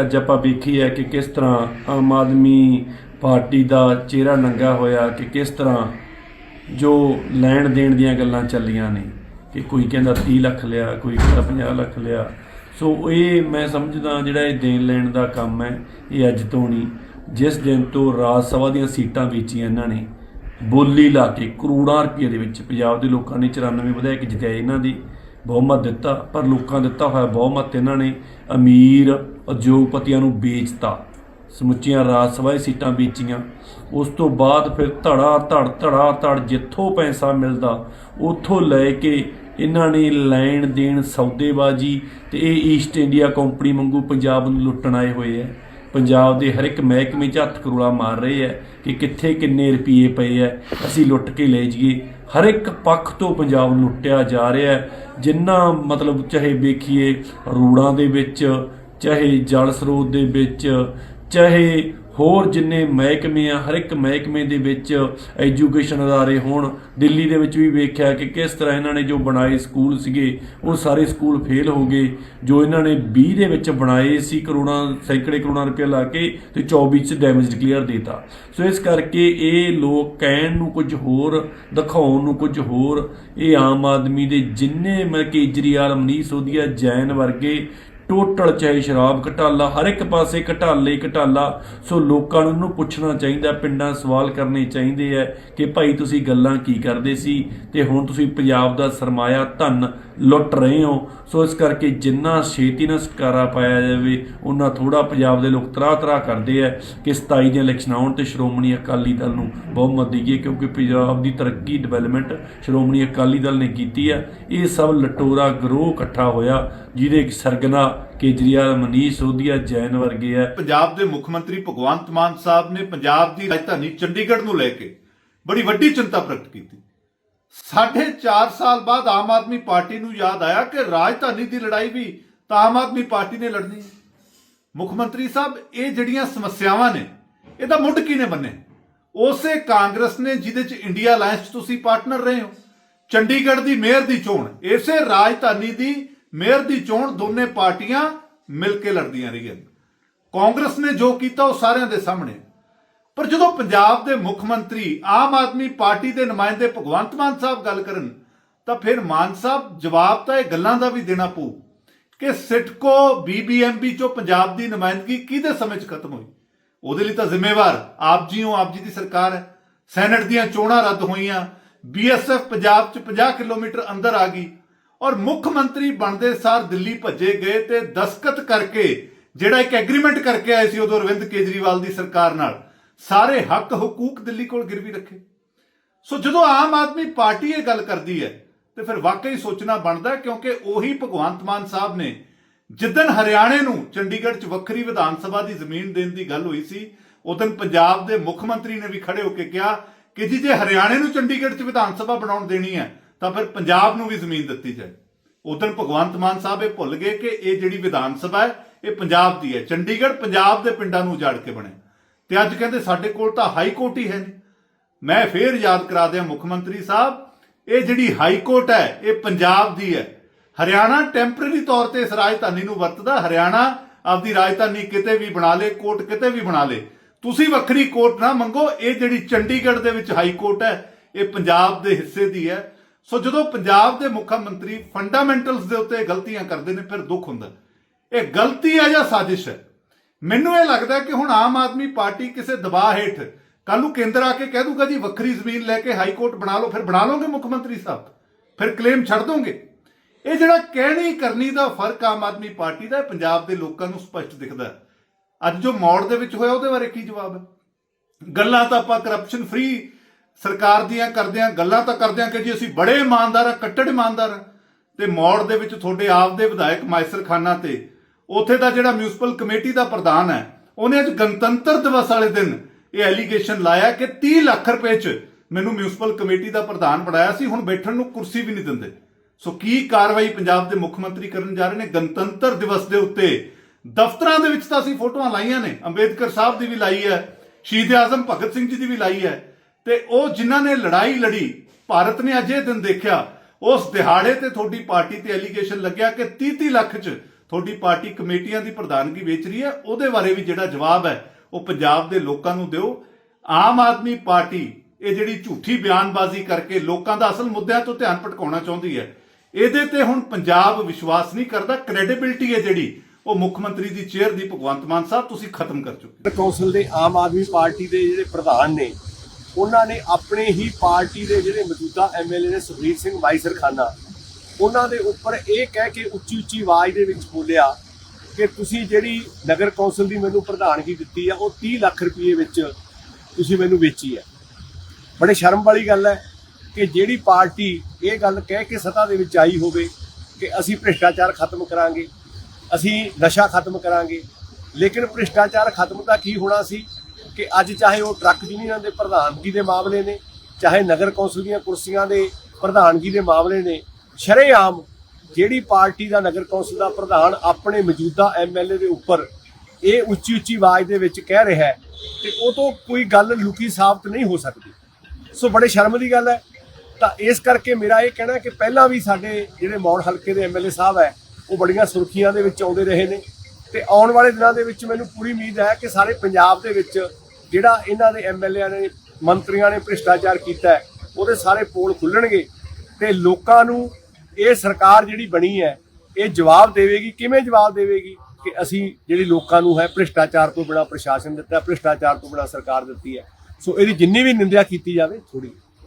ਅੱਜ ਆਪਾਂ ਵੇਖੀ ਹੈ ਕਿ ਕਿਸ ਤਰ੍ਹਾਂ ਆਮ ਆਦਮੀ ਪਾਰਟੀ ਦਾ ਚਿਹਰਾ ਨੰਗਾ ਹੋਇਆ ਕਿ ਕਿਸ ਤਰ੍ਹਾਂ ਜੋ ਲੈਣ ਦੇਣ ਦੀਆਂ ਗੱਲਾਂ ਚੱਲੀਆਂ ਨੇ, ਕਿ ਕੋਈ ਕਹਿੰਦਾ 30 ਲੱਖ ਲਿਆ, ਕੋਈ ਕਹਿੰਦਾ 50 ਲੱਖ ਲਿਆ। ਸੋ ਇਹ ਮੈਂ ਸਮਝਦਾ ਜਿਹੜਾ ਇਹ ਦੇਣ ਲੈਣ ਦਾ ਕੰਮ ਹੈ, ਇਹ ਅੱਜ ਤੋਂ ਨਹੀਂ, ਜਿਸ ਦਿਨ ਤੋਂ ਰਾਜ ਸਭਾ ਦੀਆਂ ਸੀਟਾਂ ਵੇਚੀਆਂ ਇਹਨਾਂ ਨੇ, ਬੋਲੀ ਲਾ ਕੇ ਕਰੋੜਾਂ ਰੁਪਏ ਦੇ ਵਿੱਚ ਪੰਜਾਬ ਦੇ ਲੋਕਾਂ ਨੇ 94 ਵਿਧਾਇਕ ਜਿਤਾਏ ਇਹਨਾਂ ਦੀ। ਬਹੁਮਤ ਦਿੱਤਾ, ਪਰ ਲੋਕਾਂ ਦਿੱਤਾ ਹੋਇਆ ਬਹੁਮਤ ਇਹਨਾਂ ਨੇ ਅਮੀਰ ਉਦਯੋਗਪਤੀਆਂ ਨੂੰ ਵੇਚਤਾ। ਸਮੁੱਚੀਆਂ ਰਾਜ ਸਭਾ ਸੀਟਾਂ ਵੇਚੀਆਂ। ਉਸ ਤੋਂ ਬਾਅਦ ਫਿਰ ਧੜਾ, ਧੜ ਧੜਾ, ਧੜ ਜਿੱਥੋਂ ਪੈਸਾ ਮਿਲਦਾ, ਉੱਥੋਂ ਲੈ ਕੇ ਇਹਨਾਂ ਨੇ ਲੈਣ ਦੇਣ ਸੌਦੇਬਾਜ਼ੀ ਤੇ ਇਹ ਈਸਟ ਇੰਡੀਆ ਕੰਪਨੀ ਵਾਂਗੂ ਪੰਜਾਬ ਨੂੰ ਲੁੱਟਣ ਆਏ ਹੋਏ ਹੈ। ਪੰਜਾਬ ਦੇ ਹਰ ਇੱਕ ਮਹਿਕਮੇ 'ਚ ਹੱਥ ਕਰੋਲਾ ਮਾਰ ਰਹੇ ਹੈ ਕਿ ਕਿੱਥੇ ਕਿੰਨੇ ਰੁਪਏ ਪਏ ਹੈ। ਅਸੀਂ ਲੁੱਟ ਕੇ ਲੈ ਜਾਈਏ। ਹਰ ਇੱਕ ਪੱਖ ਤੋਂ ਪੰਜਾਬ ਲੁੱਟਿਆ ਜਾ ਰਿਹਾ ਹੈ। ਜਿੰਨਾ ਮਤਲਬ ਚਾਹੇ ਵੇਖੀਏ ਰੋੜਾਂ ਦੇ ਵਿੱਚ, ਚਾਹੇ ਜਲ ਸਰੋਤ ਦੇ ਵਿੱਚ, ਚਾਹੇ ਹੋਰ ਜਿੰਨੇ ਮਹਿਕਮੇ ਆ, ਹਰ ਇੱਕ ਮਹਿਕਮੇ ਦੇ ਵਿੱਚ ਐਜੂਕੇਸ਼ਨ ਅਦਾਰੇ ਹੋਣ, ਦਿੱਲੀ ਦੇ ਵਿੱਚ ਵੀ ਵੇਖਿਆ ਕਿ ਕਿਸ ਤਰ੍ਹਾਂ ਇਹਨਾਂ ਨੇ ਜੋ ਬਣਾਏ ਸਕੂਲ ਸੀਗੇ, ਉਹ ਸਾਰੇ ਸਕੂਲ ਫੇਲ ਹੋ ਗਏ। ਜੋ ਇਹਨਾਂ ਨੇ 20 ਦੇ ਵਿੱਚ ਬਣਾਏ ਸੀ ਕਰੋੜਾਂ, ਸੈਂਕੜੇ ਕਰੋੜਾਂ ਰੁਪਏ ਲਾ ਕੇ ਤੇ 24 ਚ ਡੈਮੇਜ ਡਿਕਲੇਅਰ ਦਿੱਤਾ। ਸੋ ਇਸ ਕਰਕੇ ਇਹ ਲੋਕ ਕਹਿਣ ਨੂੰ ਕੁਝ ਹੋਰ, ਦਿਖਾਉਣ ਨੂੰ ਕੁਝ ਹੋਰ, ਇਹ ਆਮ ਆਦਮੀ ਦੇ ਜਿੰਨੇ ਮੈਂ ਕੇਜਰੀਵਾਲ, ਮਨੀਸ਼ ਸੋਧੀਆ, ਜੈਨ ਵਰਗੇ ਟੋਟਲ ਚਾਹੇ ਸ਼ਰਾਬ ਘਟਾਲਾ, ਹਰ ਇੱਕ ਪਾਸੇ ਘਟਾਲੇ ਘਟਾਲਾ। ਸੋ ਲੋਕਾਂ ਨੂੰ ਇਹਨੂੰ ਪੁੱਛਣਾ ਚਾਹੀਦਾ, ਪਿੰਡਾਂ ਸਵਾਲ ਕਰਨੇ ਚਾਹੀਦੇ ਆ ਕਿ ਭਾਈ ਤੁਸੀਂ ਗੱਲਾਂ ਕੀ ਕਰਦੇ ਸੀ? ਤੇ ਹੁਣ ਤੁਸੀਂ ਪੰਜਾਬ ਦਾ ਸਰਮਾਇਆ ਧਨ ਲੁੱਟ ਰਹੇ ਹੋ। ਸੋ ਇਸ ਕਰਕੇ ਜਿੰਨਾ ਛੇਤੀ ਨਾਲ ਸਕਾਰਾ ਪਾਇਆ ਜਾਵੇ, ਉਹਨਾਂ ਥੋੜਾ ਪੰਜਾਬ ਦੇ ਲੋਕ ਤਰਾ ਤਰਾ ਕਰਦੇ ਆ ਕਿ 27 ਦੀਆਂ ਇਲੈਕਸ਼ਨਾਂ ਆਉਣ ਤੇ ਸ਼੍ਰੋਮਣੀ ਅਕਾਲੀ ਦਲ ਨੂੰ ਬਹੁਮਤ ਦੇਈਏ ਕਿਉਂਕਿ ਪੰਜਾਬ ਦੀ ਤਰੱਕੀ, ਡਿਵੈਲਪਮੈਂਟ ਸ਼੍ਰੋਮਣੀ ਅਕਾਲੀ ਦਲ ਨੇ ਕੀਤੀ ਆ। ਇਹ ਸਭ ਲਟੋਰਾ ਗਰੋਹ ਇਕੱਠਾ ਹੋਇਆ, ਜਿਹਦੇ ਸਰਗਨਾ ਕੇਜਰੀਵਾਲ, ਮਨੀਸ਼ ਸੋਧੀਆ, ਜੈਨ ਵਰਗੇ ਆ। ਪੰਜਾਬ ਦੇ ਮੁੱਖ ਮੰਤਰੀ ਭਗਵੰਤ ਮਾਨ ਸਾਹਿਬ ਨੇ ਪੰਜਾਬ ਦੀ ਰਾਜਧਾਨੀ ਚੰਡੀਗੜ੍ਹ ਨੂੰ ਲੈ ਕੇ ਬੜੀ ਵੱਡੀ ਚਿੰਤਾ ਪ੍ਰਗਟ ਕੀਤੀ। ਸਾਢੇ 4 ਸਾਲ ਬਾਅਦ ਆਮ ਆਦਮੀ ਪਾਰਟੀ ਨੂੰ ਯਾਦ ਆਇਆ ਕਿ ਰਾਜਧਾਨੀ ਦੀ ਲੜਾਈ ਵੀ ਤਾਂ ਆਮ ਆਦਮੀ ਪਾਰਟੀ ਨੇ ਲੜਨੀ ਹੈ। ਮੁੱਖ ਮੰਤਰੀ ਸਾਹਿਬ, ਇਹ ਜਿਹੜੀਆਂ ਸਮੱਸਿਆਵਾਂ ਨੇ, ਇਹਦਾ ਮੁੱਢ ਕਿਹਨੇ ਬੰਨੇ ਉਸੇ ਕਾਂਗਰਸ ਨੇ, ਜਿਹਦੇ ਚ ਇੰਡੀਆ ਅਲਾਈਅੰਸ ਤੁਸੀਂ ਪਾਰਟਨਰ ਰਹੇ ਹੋ। ਚੰਡੀਗੜ੍ਹ ਦੀ ਮੇਅਰ ਦੀ ਚੋਣ, ਇਸੇ ਰਾਜਧਾਨੀ ਦੀ ਮੇਅਰ ਦੀ ਚੋਣ ਦੋਨੇ ਪਾਰਟੀਆਂ ਮਿਲ ਕੇ ਲੜਦੀਆਂ ਰਹੀਆਂ। ਕਾਂਗਰਸ ਨੇ ਜੋ ਕੀਤਾ ਉਹ ਸਾਰਿਆਂ ਦੇ ਸਾਹਮਣੇ। ਪਰ ਜਦੋਂ ਪੰਜਾਬ ਦੇ ਮੁੱਖ ਮੰਤਰੀ ਆਮ ਆਦਮੀ ਪਾਰਟੀ ਦੇ ਨੁਮਾਇੰਦੇ ਭਗਵੰਤ ਮਾਨ ਸਾਹਿਬ ਗੱਲ ਕਰਨ, ਤਾਂ ਫਿਰ ਮਾਨ ਸਾਹਿਬ ਜਵਾਬ ਤਾਂ ਇਹ ਗੱਲਾਂ ਦਾ ਵੀ ਦੇਣਾ ਪਊ ਕਿ ਸਿਟਕੋ ਬੀਬੀਐਮਬੀ ਚੋਂ ਪੰਜਾਬ ਦੀ ਨੁਮਾਇੰਦਗੀ ਕਿਹਦੇ ਸਮੇਂ 'ਚ ਖਤਮ ਹੋਈ? ਉਹਦੇ ਲਈ ਤਾਂ ਜ਼ਿੰਮੇਵਾਰ ਆਪ ਜੀ ਹੋ, ਆਪ ਜੀ ਦੀ ਸਰਕਾਰ ਹੈ। ਸੈਨੇਟ ਦੀਆਂ ਚੋਣਾਂ ਰੱਦ ਹੋਈਆਂ ਬੀਐਸਐਫ ਪੰਜਾਬ 'ਚ 50 ਕਿਲੋਮੀਟਰ ਅੰਦਰ ਆ ਗਈ। ਔਰ ਮੁੱਖ ਮੰਤਰੀ ਬਣਦੇ ਸਾਰ ਦਿੱਲੀ ਭੱਜੇ ਗਏ ਤੇ ਦਸਕਤ ਕਰਕੇ, ਜਿਹੜਾ ਇੱਕ ਐਗਰੀਮੈਂਟ ਕਰਕੇ ਆਏ ਸੀ ਉਦੋਂ ਅਰਵਿੰਦ ਕੇਜਰੀਵਾਲ ਦੀ ਸਰਕਾਰ ਨਾਲ, ਸਾਰੇ ਹੱਕ ਹਕੂਕ ਦਿੱਲੀ ਕੋਲ ਗਿਰਵੀ ਰੱਖੇ। ਸੋ ਜਦੋਂ ਆਮ ਆਦਮੀ ਪਾਰਟੀ ਇਹ ਗੱਲ ਕਰਦੀ ਹੈ, ਤੇ ਫਿਰ ਵਾਕਈ ਸੋਚਣਾ ਬਣਦਾ ਕਿਉਂਕਿ ਉਹੀ ਭਗਵੰਤ ਮਾਨ ਸਾਹਿਬ ਨੇ ਜਿੱਦਨ ਹਰਿਆਣੇ ਨੂੰ ਚੰਡੀਗੜ੍ਹ 'ਚ ਵੱਖਰੀ ਵਿਧਾਨ ਸਭਾ ਦੀ ਜ਼ਮੀਨ ਦੇਣ ਦੀ ਗੱਲ ਹੋਈ ਸੀ, ਉਦੋਂ ਪੰਜਾਬ ਦੇ ਮੁੱਖ ਮੰਤਰੀ ਨੇ ਵੀ ਖੜੇ ਹੋ ਕੇ ਕਿਹਾ ਕਿ ਜੀ ਜੇ ਹਰਿਆਣੇ ਨੂੰ ਚੰਡੀਗੜ੍ਹ 'ਚ ਵਿਧਾਨ ਸਭਾ ਬਣਾਉਣ ਦੇਣੀ ਹੈ ਤਾਂ ਫਿਰ ਪੰਜਾਬ ਨੂੰ ਵੀ ਜ਼ਮੀਨ ਦਿੱਤੀ ਜਾਏ। ਉਦੋਂ ਭਗਵੰਤ ਮਾਨ ਸਾਹਿਬ ਇਹ ਭੁੱਲ ਗਏ ਕਿ ਇਹ ਜਿਹੜੀ ਵਿਧਾਨ ਸਭਾ ਹੈ, ਇਹ ਪੰਜਾਬ ਦੀ ਹੈ। ਚੰਡੀਗੜ੍ਹ ਪੰਜਾਬ ਦੇ ਪਿੰਡਾਂ ਨੂੰ ਉਜਾੜ ਕੇ ਬਣਿਆ। ਤੇ ਅੱਜ ਕਹਿੰਦੇ ਸਾਡੇ ਕੋਲ ਤਾਂ ਹਾਈ ਕੋਰਟ ਹੀ ਹੈ ਨਹੀਂ। ਮੈਂ ਫੇਰ ਯਾਦ ਕਰਾ ਦਿਆਂ ਮੁੱਖ ਮੰਤਰੀ ਸਾਹਿਬ, ਇਹ ਜਿਹੜੀ ਹਾਈ ਕੋਰਟ ਹੈ, ਇਹ ਪੰਜਾਬ ਦੀ ਹੈ। ਹਰਿਆਣਾ ਟੈਂਪਰੇਰੀ ਤੌਰ ਤੇ ਇਸ ਰਾਜਧਾਨੀ ਨੂੰ ਵਰਤਦਾ ਹਰਿਆਣਾ ਆਪਦੀ ਰਾਜਧਾਨੀ ਕਿਤੇ ਵੀ ਬਣਾ ਲੇ, ਕੋਰਟ ਕਿਤੇ ਵੀ ਬਣਾ ਲੇ। ਤੁਸੀਂ ਵੱਖਰੀ ਕੋਰਟ ਨਾ ਮੰਗੋ, ਇਹ ਜਿਹੜੀ ਚੰਡੀਗੜ੍ਹ ਦੇ ਵਿੱਚ ਹਾਈ ਕੋਰਟ ਹੈ, ਇਹ ਪੰਜਾਬ ਦੇ ਹਿੱਸੇ ਦੀ ਹੈ। ਸੋ ਜਦੋਂ ਪੰਜਾਬ ਦੇ ਮੁੱਖ ਮੰਤਰੀ ਫੰਡਾਮੈਂਟਲਸ ਦੇ ਉੱਤੇ ਗਲਤੀਆਂ ਕਰਦੇ ਨੇ, ਫਿਰ ਦੁੱਖ ਹੁੰਦਾ। ਇਹ ਗਲਤੀ ਹੈ ਜਾਂ ਸਾਜ਼ਿਸ਼ ਹੈ? ਮੈਨੂੰ ਇਹ ਲੱਗਦਾ ਕਿ ਹੁਣ ਆਮ ਆਦਮੀ ਪਾਰਟੀ ਕਿਸੇ ਦਬਾਅ ਹੇਠ ਕੱਲ ਨੂੰ ਕੇਂਦਰ ਆ ਕੇ ਕਹਿ ਦੂਗਾ ਜੀ, ਵੱਖਰੀ ਜ਼ਮੀਨ ਲੈ ਕੇ ਹਾਈ ਕੋਰਟ ਬਣਾ ਲਓ, ਫਿਰ ਬਣਾ ਲਓਗੇ ਮੁੱਖ ਮੰਤਰੀ ਸਾਹਿਬ? ਫਿਰ ਕਲੇਮ ਛੱਡ ਦੋਗੇ? ਇਹ ਜਿਹੜਾ ਕਹਿਣੀ ਕਰਨੀ ਦਾ ਫ਼ਰਕ ਆਮ ਆਦਮੀ ਪਾਰਟੀ ਦਾ ਪੰਜਾਬ ਦੇ ਲੋਕਾਂ ਨੂੰ ਸਪਸ਼ਟ ਦਿਖਦਾ ਅੱਜ ਜੋ ਮੌੜ ਦੇ ਵਿੱਚ ਹੋਇਆ, ਉਹਦੇ ਬਾਰੇ ਕੀ ਜਵਾਬ ਹੈ? ਗੱਲਾਂ ਤਾਂ ਆਪਾਂ ਕਰਪਸ਼ਨ ਫ੍ਰੀ ਸਰਕਾਰ ਦੀਆਂ ਕਰਦਿਆਂ ਗੱਲਾਂ ਤਾਂ ਕਰਦਿਆਂ ਕਿ ਜੀ ਅਸੀਂ ਬੜੇ ਇਮਾਨਦਾਰ ਆ, ਕੱਟੜ ਇਮਾਨਦਾਰ ਆ। ਤੇ ਮੌੜ ਦੇ ਵਿੱਚ ਤੁਹਾਡੇ ਆਪ ਦੇ ਵਿਧਾਇਕ ਮਾਇਸਰ ਖਾਨਾ ਤੇ ਉੱਥੇ ਦਾ ਜਿਹੜਾ ਮਿਊਨਿਸਪਲ ਕਮੇਟੀ ਦਾ ਪ੍ਰਧਾਨ ਹੈ, ਉਹਨੇ ਅੱਜ ਗਣਤੰਤਰ ਦਿਵਸ ਵਾਲੇ ਦਿਨ ਇਹ ਐਲੀਗੇਸ਼ਨ ਲਾਇਆ ਕਿ 30 ਲੱਖ ਰੁਪਏ ਚ ਮੈਨੂੰ ਮਿਊਨਿਸਪਲ ਕਮੇਟੀ ਦਾ ਪ੍ਰਧਾਨ ਬਣਾਇਆ ਸੀ, ਹੁਣ ਬੈਠਣ ਨੂੰ ਕੁਰਸੀ ਵੀ ਨਹੀਂ ਦਿੰਦੇ। ਸੋ ਕੀ ਕਾਰਵਾਈ ਪੰਜਾਬ ਦੇ ਮੁੱਖ ਮੰਤਰੀ ਕਰਨ ਜਾ ਰਹੇ ਨੇ? ਗਣਤੰਤਰ ਦਿਵਸ ਦੇ ਉੱਤੇ ਦਫ਼ਤਰਾਂ ਦੇ ਵਿੱਚ ਤਾਂ ਅਸੀਂ ਫੋਟੋਆਂ ਲਾਈਆਂ ਨੇ, ਅੰਬੇਦਕਰ ਸਾਹਿਬ ਦੀ ਵੀ ਲਾਈ ਹੈ, ਸ਼ਹੀਦ ਆਜ਼ਮ ਭਗਤ ਸਿੰਘ ਜੀ ਦੀ ਵੀ ਲਾਈ ਹੈ। ਤੇ ਉਹ ਜਿਨ੍ਹਾਂ ਨੇ ਲੜਾਈ ਲੜੀ, ਭਾਰਤ ਨੇ ਅਜੇ ਦਿਨ ਦੇਖਿਆ, ਉਸ ਦਿਹਾੜੇ ਤੇ ਤੁਹਾਡੀ ਪਾਰਟੀ ਤੇ ਐਲੀਗੇਸ਼ਨ ਲੱਗਿਆ ਕਿ 30 30 ਲੱਖ ਚ ਤੁਹਾਡੀ ਪਾਰਟੀ ਕਮੇਟੀਆਂ ਦੀ ਪ੍ਰਧਾਨਗੀ ਵੇਚ ਰਹੀ ਹੈ। ਉਹਦੇ ਬਾਰੇ ਵੀ ਜਿਹੜਾ ਜਵਾਬ ਹੈ, ਉਹ ਪੰਜਾਬ ਦੇ ਲੋਕਾਂ ਨੂੰ ਦਿਓ। ਆਮ ਆਦਮੀ ਪਾਰਟੀ, ਇਹ ਜਿਹੜੀ ਝੂਠੀ ਬਿਆਨਬਾਜ਼ੀ ਕਰਕੇ ਲੋਕਾਂ ਦਾ ਅਸਲ ਮੁੱਦਿਆਂ ਤੋਂ ਧਿਆਨ ਭਟਕਾਉਣਾ ਚਾਹੁੰਦੀ ਹੈ, ਇਹਦੇ ਤੇ ਹੁਣ ਪੰਜਾਬ ਵਿਸ਼ਵਾਸ ਨਹੀਂ ਕਰਦਾ। ਕ੍ਰੈਡੀਬਿਲਟੀ ਹੈ ਜਿਹੜੀ, ਉਹ ਮੁੱਖ ਮੰਤਰੀ ਦੀ ਚੇਅਰ ਦੀ ਭਗਵੰਤ ਮਾਨ ਸਾਹਿਬ, ਤੁਸੀਂ ਖਤਮ ਕਰ ਚੁੱਕੇ ਕੌਂਸਲ ਦੇ ਆਮ ਆਦਮੀ ਪਾਰਟੀ ਦੇ ਜਿਹੜੇ ਪ੍ਰਧਾਨ ਨੇ ਉਹਨਾਂ ਨੇ ਆਪਣੇ ਹੀ ਪਾਰਟੀ ਦੇ ਜਿਹੜੇ ਮੌਜੂਦਾ ਐਮਐਲਏ ਨੇ ਸੁਖਬੀਰ ਸਿੰਘ ਵਾਈਸਰਖਾਨਾ, ਉਹਨਾਂ ਦੇ ਉੱਪਰ ਇਹ ਕਹਿ ਕੇ ਉੱਚੀ ਉੱਚੀ ਆਵਾਜ਼ ਦੇ ਵਿੱਚ ਬੋਲਿਆ ਕਿ ਤੁਸੀਂ ਜਿਹੜੀ ਨਗਰ ਕੌਂਸਲ ਦੀ ਮੈਨੂੰ ਪ੍ਰਧਾਨਗੀ ਦਿੱਤੀ ਆ, ਉਹ 30 ਲੱਖ ਰੁਪਏ ਵਿੱਚ ਤੁਸੀਂ ਮੈਨੂੰ ਵੇਚੀ ਹੈ ਬੜੇ ਸ਼ਰਮ ਵਾਲੀ ਗੱਲ ਹੈ ਕਿ ਜਿਹੜੀ ਪਾਰਟੀ ਇਹ ਗੱਲ ਕਹਿ ਕੇ ਸੱਤਾ ਦੇ ਵਿੱਚ ਆਈ ਹੋਵੇ ਕਿ ਅਸੀਂ ਭ੍ਰਿਸ਼ਟਾਚਾਰ ਖਤਮ ਕਰਾਂਗੇ, ਅਸੀਂ ਨਸ਼ਾ ਖਤਮ ਕਰਾਂਗੇ, ਲੇਕਿਨ ਭ੍ਰਿਸ਼ਟਾਚਾਰ ਖਤਮ ਤਾਂ ਕੀ ਹੋਣਾ ਸੀ? ਕਿ ਅੱਜ ਚਾਹੇ ਉਹ ਟਰੱਕ ਯੂਨੀਅਨ ਦੇ ਪ੍ਰਧਾਨਗੀ ਦੇ ਮਾਮਲੇ ਨੇ, ਚਾਹੇ ਨਗਰ ਕੌਂਸਲ ਦੀਆਂ ਕੁਰਸੀਆਂ ਦੇ ਪ੍ਰਧਾਨਗੀ ਦੇ ਮਾਮਲੇ ਨੇ, ਸ਼ਰੇਆਮ ਜਿਹੜੀ ਪਾਰਟੀ ਦਾ ਨਗਰ ਕੌਂਸਲ ਦਾ ਪ੍ਰਧਾਨ ਆਪਣੇ ਮੌਜੂਦਾ ਐਮਐਲਏ ਦੇ ਉੱਪਰ ਇਹ ਉੱਚੀ ਉੱਚੀ ਆਵਾਜ਼ ਦੇ ਵਿੱਚ ਕਹਿ ਰਿਹਾ ਹੈ, ਤੇ ਉਹ ਤੋਂ ਕੋਈ ਗੱਲ ਲੁਕੀ ਸਾਬਤ ਨਹੀਂ ਹੋ ਸਕਦੀ। ਸੋ ਬੜੇ ਸ਼ਰਮ ਦੀ ਗੱਲ ਹੈ। ਤਾਂ ਇਸ ਕਰਕੇ ਮੇਰਾ ਇਹ ਕਹਿਣਾ ਕਿ ਪਹਿਲਾਂ ਵੀ ਸਾਡੇ ਜਿਹੜੇ ਮੌੜ ਹਲਕੇ ਦੇ ਐਮਐਲਏ ਸਾਹਿਬ ਹੈ, ਉਹ ਬੜੀਆਂ ਸੁਰਖੀਆਂ ਦੇ ਵਿੱਚ ਆਉਂਦੇ ਰਹੇ ਨੇ। ਤੇ ਆਉਣ ਵਾਲੇ ਦਿਨਾਂ ਦੇ ਵਿੱਚ ਮੈਨੂੰ ਪੂਰੀ ਉਮੀਦ ਹੈ ਕਿ ਸਾਰੇ ਪੰਜਾਬ ਦੇ ਵਿੱਚ ਜਿਹੜਾ ਇਹਨਾਂ ਦੇ ਐਮਐਲਏ ਨੇ, ਮੰਤਰੀਆਂ ਨੇ ਭ੍ਰਿਸ਼ਟਾਚਾਰ ਕੀਤਾ ਉਹਦੇ ਸਾਰੇ ਪੋਲ ਖੁੱਲਣਗੇ ਤੇ ਲੋਕਾਂ ਨੂੰ ਇਹ ਸਰਕਾਰ ਜਿਹੜੀ ਬਣੀ ਹੈ, ਇਹ ਜਵਾਬ ਦੇਵੇਗੀ। ਕਿਵੇਂ ਜਵਾਬ ਦੇਵੇਗੀ? ਕਿ ਅਸੀਂ ਜਿਹੜੀ ਲੋਕਾਂ ਨੂੰ ਹੈ ਭ੍ਰਿਸ਼ਟਾਚਾਰ ਤੋਂ ਬਿਨਾ ਪ੍ਰਸ਼ਾਸਨ ਦਿੱਤਾ, ਭ੍ਰਿਸ਼ਟਾਚਾਰ ਤੋਂ ਬਿਨਾ ਸਰਕਾਰ ਦਿੱਤੀ ਹੈ। ਸੋ ਇਹਦੀ ਜਿੰਨੀ ਵੀ ਨਿੰਦਿਆ ਕੀਤੀ ਜਾਵੇ ਥੋੜੀ